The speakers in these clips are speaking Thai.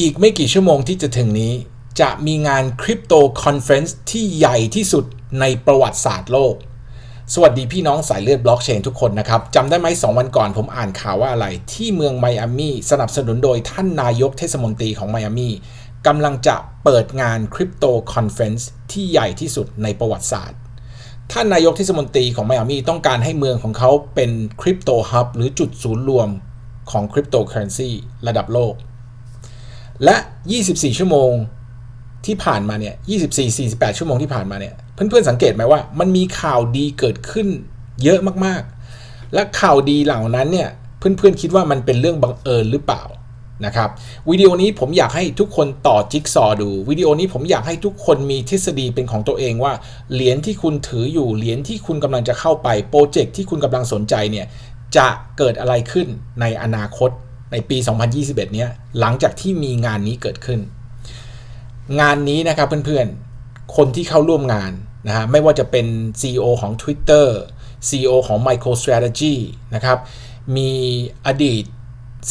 อีกไม่กี่ชั่วโมงที่จะถึงนี้ จะมีงานคริปโตคอนเฟรนซ์ที่ใหญ่ที่สุดในประวัติศาสตร์โลก สวัสดีพี่น้องสายเลือดบล็อกเชนทุกคนนะครับจำได้ไหมสองวันก่อนผมอ่านข่าวว่าอะไร ที่เมืองไมอามี่สนับสนุนโดยท่านนายกเทศมนตรีของไมอามี่กำลังจะเปิดงานคริปโตคอนเฟรนซ์ที่ใหญ่ที่สุดในประวัติศาสตร์ท่านนายกเทศมนตรีของไมอามี่ต้องการให้เมืองของเขาเป็นคริปโตฮับหรือจุดศูนย์รวมของคริปโตเคอเรนซีระดับโลก และ 24 ชั่วโมงที่ผ่านมาเนี่ย 24 48 ชั่วโมงที่ผ่านมาเนี่ย เพื่อนๆสังเกตไหมว่ามันมีข่าวดีเกิดขึ้นเยอะมากๆ และข่าวดีเหล่านั้นเนี่ย เพื่อนๆคิดว่ามันเป็นเรื่องบังเอิญหรือเปล่านะครับวิดีโอนี้ผมอยากให้ทุกคนต่อจิ๊กซอว์ดูวิดีโอนี้ผมอยากให้ทุกคนมีทฤษฎีเป็นของตัวเองว่าเหรียญที่คุณถืออยู่เหรียญที่คุณกำลังจะเข้าไปโปรเจกต์ที่คุณกำลังสนใจเนี่ยจะเกิดอะไรขึ้นในอนาคต ในปี 2021 เนี้ยหลังจากที่มีงานนี้เกิดขึ้น งานนี้นะครับเพื่อนๆ คนที่เข้าร่วมงานนะฮะไม่ว่าจะเป็น CEO ของ Twitter CEO ของ MicroStrategy นะครับ มีอดีต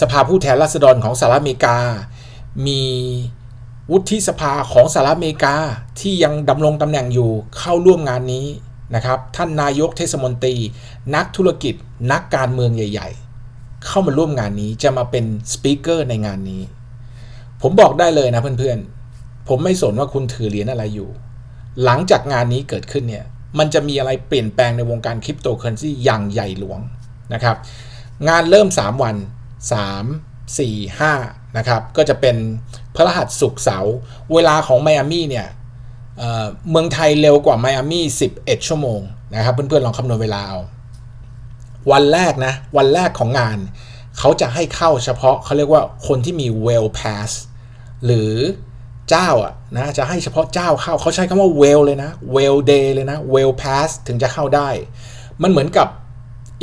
สภาผู้แทนราษฎรของสหรัฐอเมริกา มีวุฒิสภาของสหรัฐอเมริกาที่ยังดำรงตำแหน่งอยู่เข้าร่วมงานนี้นะครับ ท่านนายกเทศมนตรี นักธุรกิจ นักการเมืองใหญ่ ๆ เข้ามาร่วมงานนี้จะมาเป็นสปีกเกอร์ในงานนี้ ผมบอกได้เลยนะเพื่อนๆ ผมไม่สนว่าคุณถือเหรียญอะไรอยู่ หลังจากงานนี้เกิดขึ้นเนี่ย มันจะมีอะไรเปลี่ยนแปลงในวงการคริปโตเคอเรนซีอย่างใหญ่หลวงนะครับ งานเริ่ม 3 วัน 3 4 5นะครับก็จะเป็นพระรหัสสุกเสาร์เวลาของไมอามี่เนี่ยเเมืองไทยเร็วกว่าไมอามี่11 ชั่วโมงนะครับเพื่อนๆลองคำนวณเวลาเอา วันแรกนะ วันแรกของงาน เขาจะให้เข้าเฉพาะเขาเรียกว่าคนที่มี well pass หรือเจ้าอะนะจะให้เฉพาะเจ้าเข้าเขาใช้คำว่า well เลยนะ well day เลยนะ well pass ถึงจะเข้าได้ มันเหมือนกับ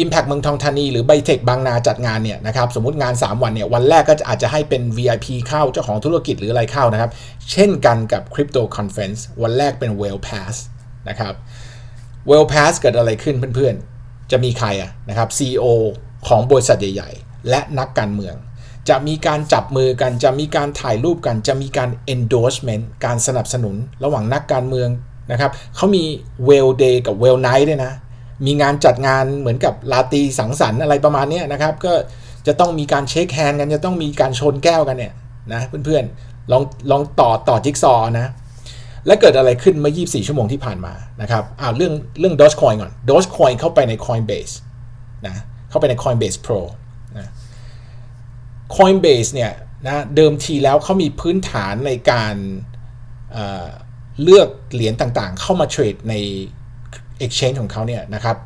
Impact เมืองทองธานีหรือไบเทคบางนาจัดงานเนี่ยนะครับสมมติงาน 3 วันเนี่ยวันแรกก็อาจจะให้เป็น VIP เข้าเจ้าของธุรกิจหรืออะไรเข้านะครับ เช่นกันกับ Crypto Conference วันแรกเป็น well pass นะครับ well pass เกิดอะไรขึ้นเพื่อนๆ จะมีใครอะนะครับ CEO ของบริษัทใหญ่ ๆ และนักการเมือง จะมีการจับมือกันจะมีการถ่ายรูปกัน จะมีการ endorsement การสนับสนุนระหว่างนักการเมืองนะครับเขามี well day กับ well night ด้วยนะ มีงานจัดงานเหมือนกับลาตีสังสรรค์อะไรประมาณนี้นะครับ ก็จะต้องมีการเช็คแฮนด์กัน จะต้องมีการชนแก้วกันเนี่ยนะเพื่อนๆลองลองต่อต่อจิ๊กซอนะ และเกิดอะไรขึ้นเมื่อ 24 ชั่วโมงที่ผ่านมานะครับอ้าเรื่องเรื่อง Dogecoin ก่อน Dogecoin เข้าไปใน Coinbase นะเข้าไปใน Coinbase Pro นะ Coinbase เนี่ยนะเดิมทีแล้วเขามีพื้นฐานในการเเลือกเหรียญต่างๆ เข้ามาเทรดใน Exchange ของเขาเนี่ยนะครับ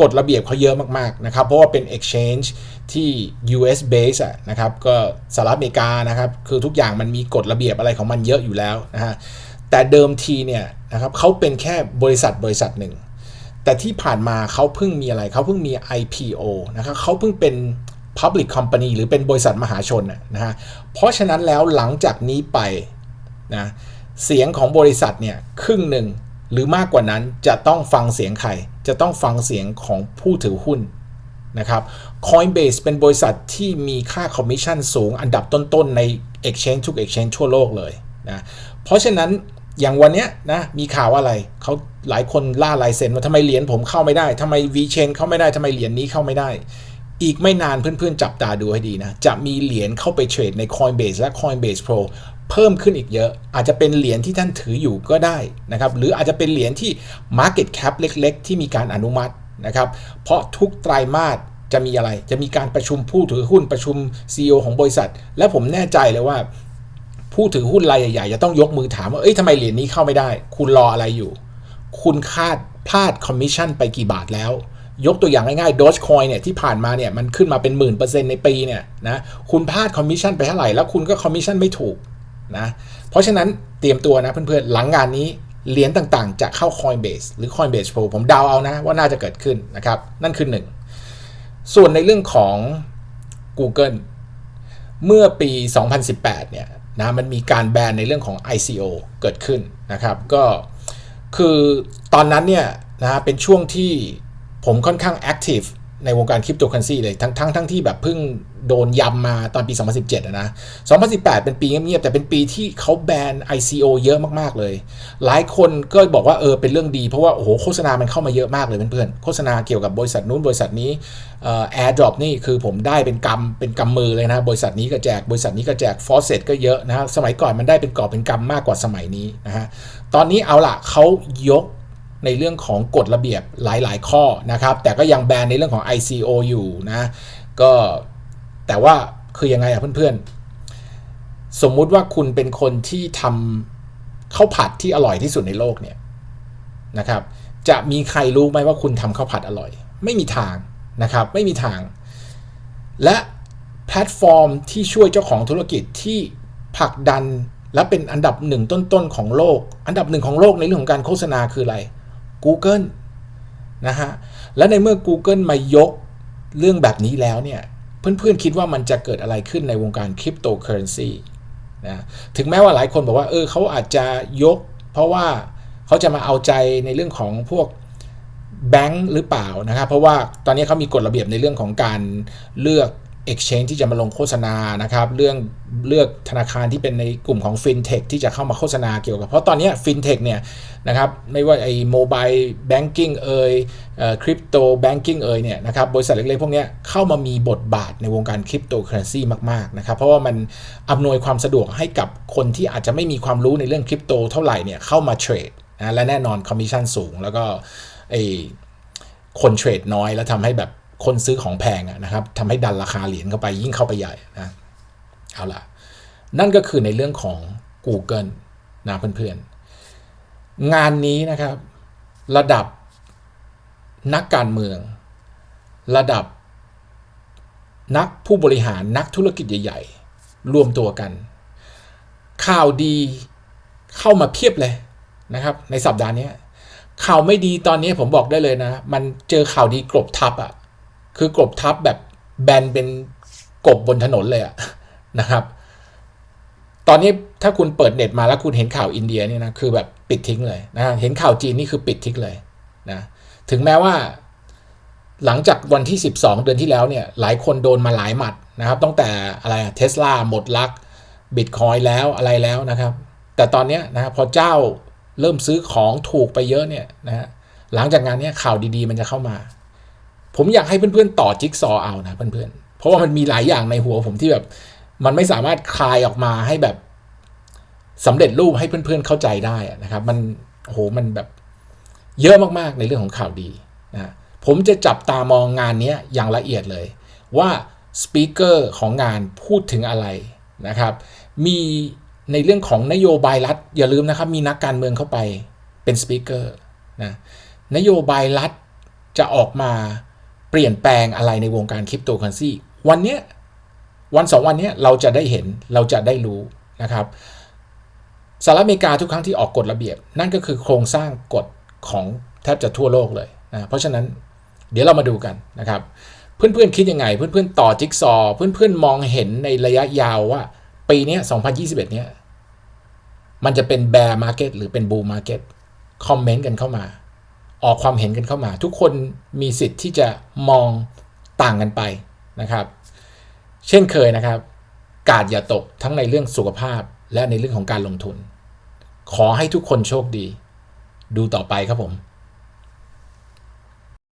กฎระเบียบเขาเยอะมากๆนะครับ เพราะว่าเป็น Exchange ที่ US base อะนะครับ ก็สหรัฐอเมริกานะครับ คือทุกอย่างมันมีกฎระเบียบอะไรของมันเยอะอยู่แล้วนะฮะ แต่เดิมทีเนี่ยนะครับเขาเป็นแค่บริษัทบริษัทหนึ่ง แต่ที่ผ่านมาเขาเพิ่งมีอะไรเขาเพิ่งมี IPO นะครับเขาเพิ่งเป็น Public Company หรือเป็นบริษัทมหาชนนะฮะเพราะฉะนั้นแล้วหลังจากนี้ไปนะเสียงของบริษัทเนี่ยครึ่งหนึ่งหรือมากกว่านั้นจะต้องฟังเสียงใคร จะต้องฟังเสียงของผู้ถือหุ้นนะครับ Coinbase เป็นบริษัทที่มีค่าคอมมิชชั่นสูงอันดับต้นๆ ใน Exchange ทุก Exchange ทั่วโลกเลยนะ เพราะฉะนั้น อย่างวันนี้นะมีข่าวอะไรเขาหลายคนล่าลายเซ็นว่าทำไมเหรียญผมเข้าไม่ได้ทำไม VChain เข้าไม่ได้ทำไมเหรียญนี้เข้าไม่ได้ อีกไม่นานเพื่อนๆจับตาดูให้ดีนะ จะมีเหรียญเข้าไปเทรดใน Coinbase และ Coinbase Pro เพิ่มขึ้นอีกเยอะ อาจจะเป็นเหรียญที่ท่านถืออยู่ก็ได้นะครับ หรืออาจจะเป็นเหรียญที่ Market Cap เล็กๆ ที่มีการอนุมัตินะครับ เพราะทุกไตรามาสจะมีอะไร จะมีการประชุมผู้ถือหุ้นประชุม CEO ของบริษัท และผมแน่ใจเลยว่า ผู้ถือหุ้นรายใหญ่ๆจะต้องยกมือถามว่าเอ้ยทำไมเหรียญนี้เข้าไม่ได้ คุณรออะไรอยู่ คุณคาดพลาดคอมมิชชั่นไปกี่บาทแล้ว ยกตัวอย่างง่ายๆ Dogecoin เนี่ยที่ผ่านมาเนี่ยมันขึ้นมาเป็นหมื่นเปอร์เซ็นต์ในปีเนี่ยนะคุณพลาดคอมมิชชั่นไปเท่าไหร่แล้วคุณก็คอมมิชชั่นไม่ถูกนะเพราะฉะนั้นเตรียมตัวนะเพื่อนๆหลังงานนี้เหรียญต่างๆ จะเข้า Coinbase หรือ Coinbase Pro ผมเดาเอานะว่าน่าจะเกิดขึ้นนะครับนั่นคือหนึ่งส่วนในเรื่องของ Google เมื่อปี 2018 เนี่ย นะมันมีการแบนในเรื่องของ ICO เกิดขึ้นนะครับก็คือตอนนั้นเนี่ยนะเป็นช่วงที่ผมค่อนข้างแอคทีฟในวงการคริปโตเคอเรนซีเลยทั้งทั้งทั้งที่แบบเพิ่ง โดนยำมาตอนปี 2017นะ 2018 เป็นปีเงียบๆ แต่เป็นปีที่เขาแบน ICO เยอะมากๆเลย หลายคนก็บอกว่าเออเป็นเรื่องดีเพราะว่าโอ้โหโฆษณามันเข้ามาเยอะมากเลยเพื่อนๆ โฆษณาเกี่ยวกับบริษัทนู้นบริษัทนี้เอ่อ AirDrop นี่คือผมได้เป็นกำเป็นกำมือเลยนะ บริษัทนี้ก็แจก บริษัทนี้ก็แจก f o r s e t ก็เยอะนะฮะสมัยก่อนมันได้เป็นกอบเป็นกำมากกว่าสมัยนี้นะฮะ ตอนนี้เอาล่ะเขายกในเรื่องของกฎระเบียบหลาย ๆ ข้อนะครับ แต่ก็ยังแบนในเรื่องของ ICO อยู่นะ ก็ แต่ว่าคือยังไงอะเพื่อนๆ สมมุติว่าคุณเป็นคนที่ทำข้าวผัดที่อร่อยที่สุดในโลกเนี่ยนะครับ จะมีใครรู้ไหมว่าคุณทำข้าวผัดอร่อย ไม่มีทางนะครับ ไม่มีทาง และแพลตฟอร์มที่ช่วยเจ้าของธุรกิจที่ผลักดันและเป็นอันดับหนึ่งต้นๆของโลก อันดับหนึ่งของโลกในเรื่องของการโฆษณาคืออะไร Google นะฮะ และในเมื่อ Google มายกเรื่องแบบนี้แล้วเนี่ย เพื่อนๆคิดว่ามันจะเกิดอะไรขึ้นในวงการคริปโตเคอเรนซีนะถึงแม้ว่าหลายคนบอกว่าเออเขาอาจจะยก เพราะว่าเขาจะมาเอาใจในเรื่องของพวกแบงค์หรือเปล่านะครับ เพราะว่าตอนนี้เขามีกฎระเบียบในเรื่องของการเลือก Exchange ที่จะมาลงโฆษณานะครับเรื่องเลือกธนาคารที่เป็นในกลุ่มของ FinTech ที่จะเข้ามาโฆษณาเกี่ยวกับ เพราะตอนนี้ FinTech เนี่ยนะครับไม่ว่าไอ้โมบายแบงกิ้งเอ่ยคริปโตแบงกิ้งเอ่ยเนี่ยนะครับบริษัทเล็กๆ พวกนี้เข้ามามีบทบาทในวงการคริปโตเคอเรนซีมากๆนะครับเพราะว่ามันอำนวยความสะดวกให้กับคนที่อาจจะไม่มีความรู้ในเรื่องคริปโตเท่าไหร่เนี่ยเข้ามาเทรดนะและแน่นอนคอมมิชชั่นสูง แล้วก็ไอ้คนเทรดน้อยแล้วทำให้แบบ คนซื้อของแพงนะครับทำให้ดันราคาเหรียญเข้าไปยิ่งเข้าไปใหญ่นะเอาล่ะ นั่นก็คือในเรื่องของ Google นะเพื่อนๆ งานนี้นะครับ ระดับนักการเมือง ระดับนักผู้บริหารนักธุรกิจใหญ่ ๆ รวมตัวกัน ข่าวดีเข้ามาเพียบเลยนะครับ ในสัปดาห์นี้ข่าวไม่ดีตอนนี้ผมบอกได้เลยนะ มันเจอข่าวดีกลบทับอะ่ะ คือกบทับแบบแบนเป็นกบบนถนนเลยอะนะครับ ตอนนี้ถ้าคุณเปิดเน็ตมาแล้วคุณเห็นข่าวอินเดียเนี่ยนะคือแบบปิดทิ้งเลยนะเห็นข่าวจีนนี่คือปิดทิ้งเลยนะถึงแม้ว่าหลังจากวันที่ 12 เดือนที่แล้วเนี่ยหลายคนโดนมาหลายหมัดนะครับตั้งแต่อะไรเทสลาหมดลักบิตคอยแล้วอะไรแล้วนะครับ แต่ตอนนี้นะพอเจ้าเริ่มซื้อของถูกไปเยอะเนี่ยนะหลังจากงานนี้ข่าวดีๆ มันจะเข้ามา ผมอยากให้เพื่อนๆต่อจิ๊กซอว์เอานะเพื่อนๆ เพราะว่ามันมีหลายอย่างในหัวผมที่แบบ มันไม่สามารถคลายออกมาให้แบบสำเร็จรูปให้เพื่อนๆเข้าใจได้นะครับ มันโหมันแบบเยอะมากๆในเรื่องของข่าวดีนะผมจะจับตามองงานนี้อย่างละเอียดเลย ว่าสปีกเกอร์ของงานพูดถึงอะไรนะครับ มีในเรื่องของนโยบายรัฐ อย่าลืมนะครับมีนักการเมืองเข้าไปเป็นสปีกเกอร์นะนโยบายรัฐจะออกมา เปลี่ยนแปลงอะไรในวงการคริปโตเคอเรนซีวันเนี้ยวันสองวันนี้เราจะได้เห็นเราจะได้รู้นะครับสหรัฐอเมริกาทุกครั้งที่ออกกฎระเบียบ นั่นก็คือโครงสร้างกฎของแทบจะทั่วโลกเลยนะเพราะฉะนั้นเดี๋ยวเรามาดูกันนะครับ เพื่อนๆคิดยังไง เพื่อนๆต่อจิ๊กซอเพื่อนๆมองเห็นในระยะยาวว่า ปีนี้ 2021 เนี้ยมันจะเป็นแบร์มาร์เก็ตหรือเป็นบูมมาร์เก็ตคอมเมนต์กันเข้ามา ออกความเห็นกันเข้ามา ทุกคนมีสิทธิ์ที่จะมองต่างกันไปนะครับ เช่นเคยนะครับ กาดอย่าตกทั้งในเรื่องสุขภาพและในเรื่องของการลงทุน ขอให้ทุกคนโชคดี ดูต่อไปครับผม